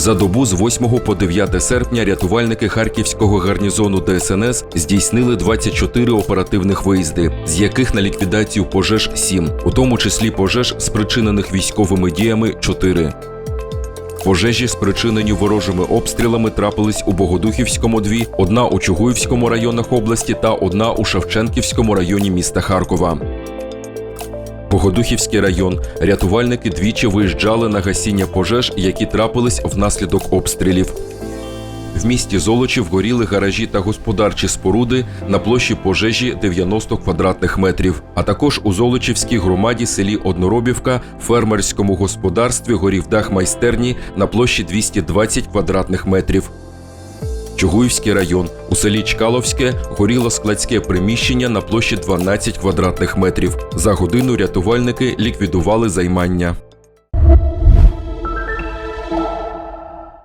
За добу з 8 по 9 серпня рятувальники харківського гарнізону ДСНС здійснили 24 оперативних виїзди, з яких на ліквідацію пожеж 7, у тому числі пожеж, спричинених військовими діями 4. Пожежі, спричинені ворожими обстрілами, трапились у Богодухівському дві, одна у Чугуївському районах області та одна у Шевченківському районі міста Харкова. Богодухівський район. Рятувальники двічі виїжджали на гасіння пожеж, які трапились внаслідок обстрілів. В місті Золочів горіли гаражі та господарчі споруди на площі пожежі 90 квадратних метрів. А також у Золочівській громаді селі Одноробівка фермерському господарстві горів дах майстерні на площі 220 квадратних метрів. Чугуївський район. У селі Чкаловське горіло складське приміщення на площі 12 квадратних метрів. За годину рятувальники ліквідували займання.